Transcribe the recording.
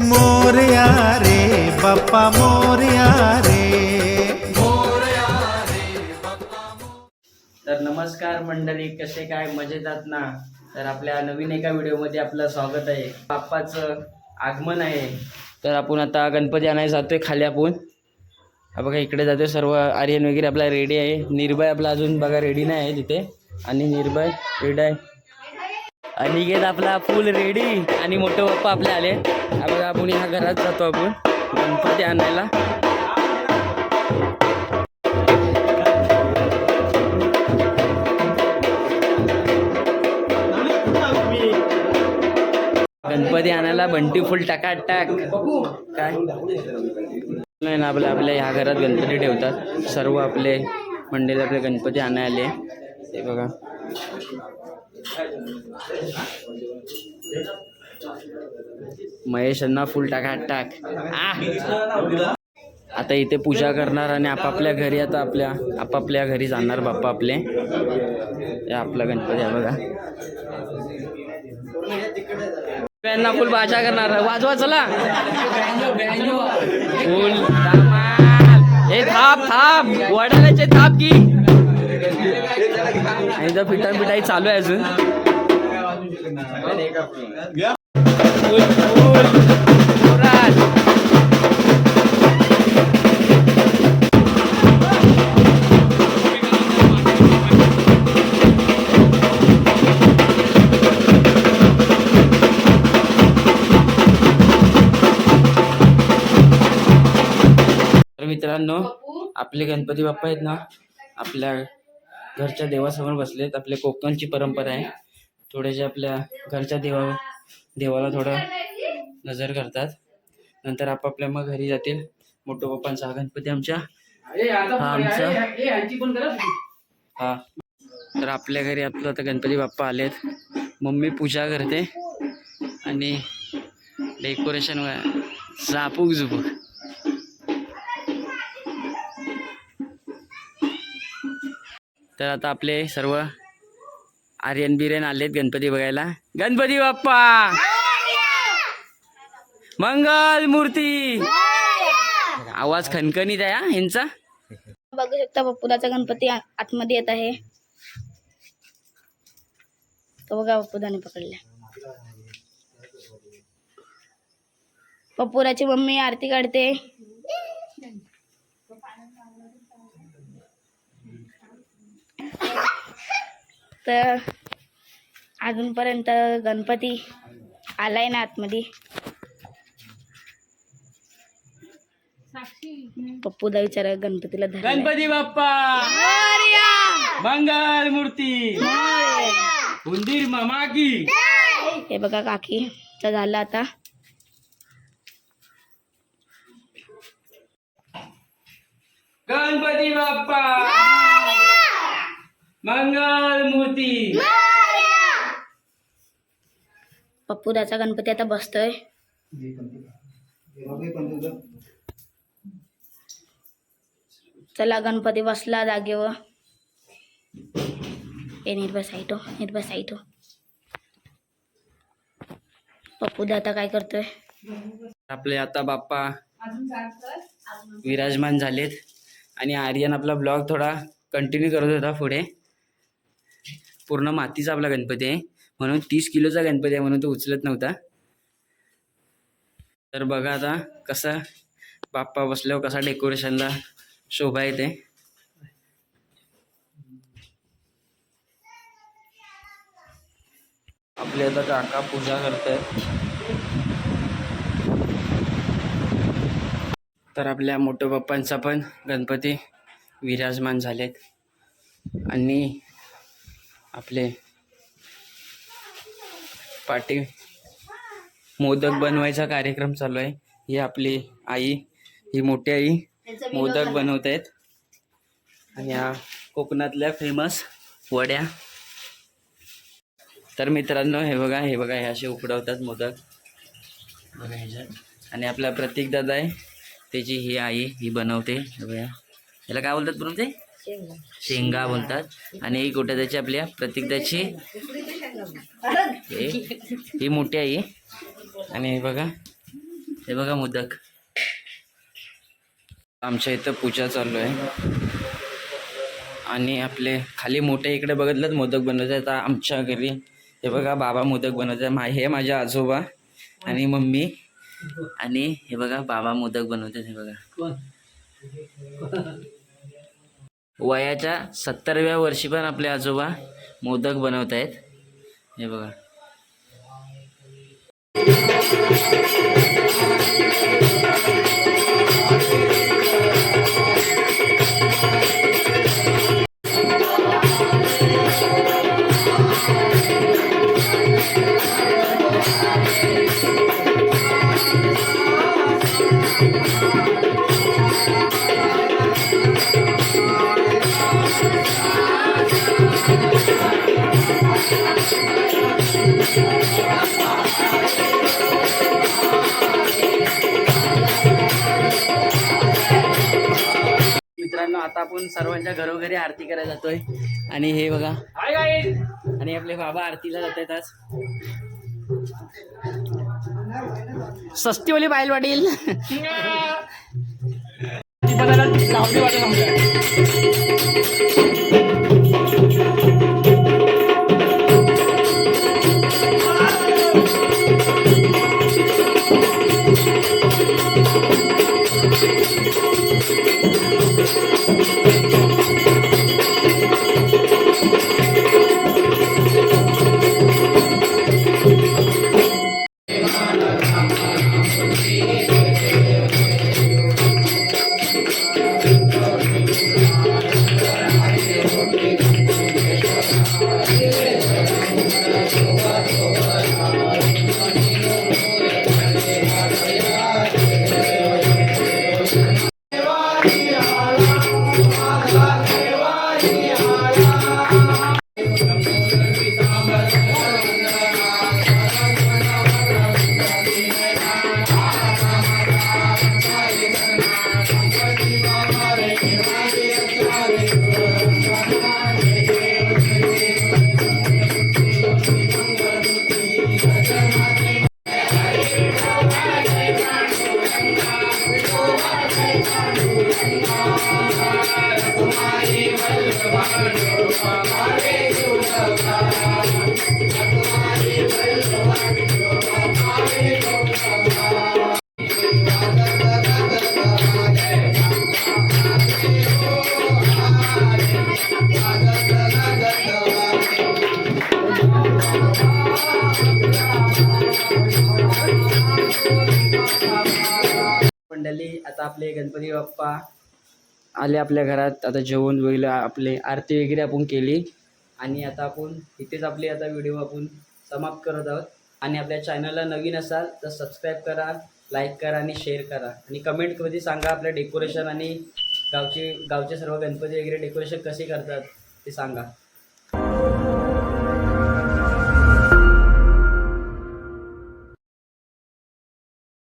मोरया रे बाप्पा मोरया रे. तर नमस्कार मंडळी कसे काय? मजेतात ना? तर आपल्या नवीन एका व्हिडिओमध्ये आपलं स्वागत आहे. बाप्पाचं आगमन आहे. तर आपण आता गणपती आणायला जातोय खाली आपण. बघा इकडे जातोय. सर्व आर्यन वगैरे आपला रेडी आहे. निर्भय आपला अजून बघा रेडी नाही आहे तिथे. आणि निर्भय रेडी आहे. अनिकेत आपला फुल रेडी आणि मोठे पप्पा आपले आले. आपण ह्या घरात जातो आपण. गणपती आणायला. गणपती आणायला बंटी फुल टाका टाक काय? नाही ना आपल्या आपल्या ह्या घरात गणपती ठेवतात. सर्व आपले मंडळी आपले गणपती आणायला आले. ते बघा. महेश अण्णा फुल टाका टाक. आता इथे पूजा करणार आणि आपापल्या घरी आता आपल्या आपापल्या घरी जाणार बाप्पा आपले. हे आपला गणपती आहे बघा. यांना फुल भाषा करणार. वाजवा चला. फुल हे थाप थाप वडाल्याचे थाप की. आणि इथं पिठाई चालू आहे अजून. मित्रांनो आपले गणपती बाप्पा आहेत ना आपल्या घरच्या देवासमोर बसलेत आपल्या कोकणची परंपरा आहे. थोडेसे आपल्या घरच्या देवा देवाला थोडं नजर करतात. नंतर आपापल्या मग घरी जातील. मोठो बाप्पांचा हा गणपती आमच्या. हा आमचा. हा. तर आपल्या घरी आपलं आता गणपती बाप्पा आलेत. मम्मी पूजा करते. आणि डेकोरेशन झापूक झुपूक तर आता आपले सर्व आर्यन बिर्यन आलेत गणपती बघायला. गणपती बाप्पा! मंगल मूर्ती! आवाज खणखणीत आहे हा ह्यांचा बघू शकता बाप्पूदाचा गणपती आ- आतमध्ये येत आहे. तो बघा बाप्पूदाने पकडला पप्पुराची मम्मी आरती काढते. तर अजूनपर्यंत गणपती आलाय ना आतमध्ये. पप्पूदा विचार गणपतीला. गणपती बाप्पा! मंगल मूर्ती! उंदीर मामा की! हे बघा काकी झाला आता. गणपती बाप्पा! मंगल मूर्ती. पप्पूदाचा गणपती आता बसतोय. चला गणपती बसला जागेवर. ए नीट बसायटो पप्पूदा आता काय करतोय? आपले आता बाप्पा विराजमान झालेत. आणि आर्यन आपला ब्लॉग थोडा कंटिन्यू करत होता पुढे. पूर्ण मातीचा आपला गणपती आहे. म्हणून तीस किलोचा गणपती आहे म्हणून तो उचलत नव्हता. तर बघा आता कसा बाप्पा बसल्यावर कसा डेकोरेशनला शोभा येते. आपले आता काका पूजा करतायत. तर आपल्या मोठ्या बाप्पांचा पण गणपती विराजमान झालेत. आणि आपले पाठी मोदक बनवायचा कार्यक्रम चालू आहे. ही आपली आई ही मोठी आई मोदक बनवत आहेत आणि ह्या कोकणातल्या फेमस वड्या. तर मित्रांनो हे बघा हे बघा हे असे उकडवतात मोदक. आणि आपला प्रतीक दादा आहे. त्याची ही आई ही बनवते. हे बघा. याला काय बोलतात बनवते शेंगा बोलतात. आणि ही कुठे त्याची आपल्या प्रतीक हे ही मोठी आहे आणि हे बघा हे बघा मोदक. आमच्या इथं पूजा चालू आहे. आणि आपले खाली मोठे इकडे बघितलं मोदक बनवत आहेत. आता आमच्या घरी हे बघा बाबा मोदक बनवत आहे मा हे माझ्या आजोबा आणि मम्मी. आणि हे बघा बाबा मोदक बनवतात हे बघा. वयाच्या सत्तरव्या वर्षी पण आपले आजोबा मोदक बनवत आहेत हे बघा. आता आपण सर्वांच्या घरोघरी आरती करायला जातोय. आणि हे बघा. आणि आपले बाबा आरतीला जात आहेत आज. सस्तीवाली बाईल वाटेल Thank you. मंडळी आता आपले गणपती बाप्पा आले आपल्या घरात. आता जेवण वगैरे आपले आरती वगैरे आपण केली. आणि आता आपण इथेच आपले आता व्हिडिओ आपण समाप्त करत आहोत. आणि आपल्या चॅनलला नवीन असाल तर सबस्क्राईब करा लाईक करा आणि शेअर करा. आणि कमेंटमध्ये सांगा आपल्या डेकोरेशन आणि गावचे गावचे सर्व गणपती वगैरे डेकोरेशन कसे करतात ते सांगा.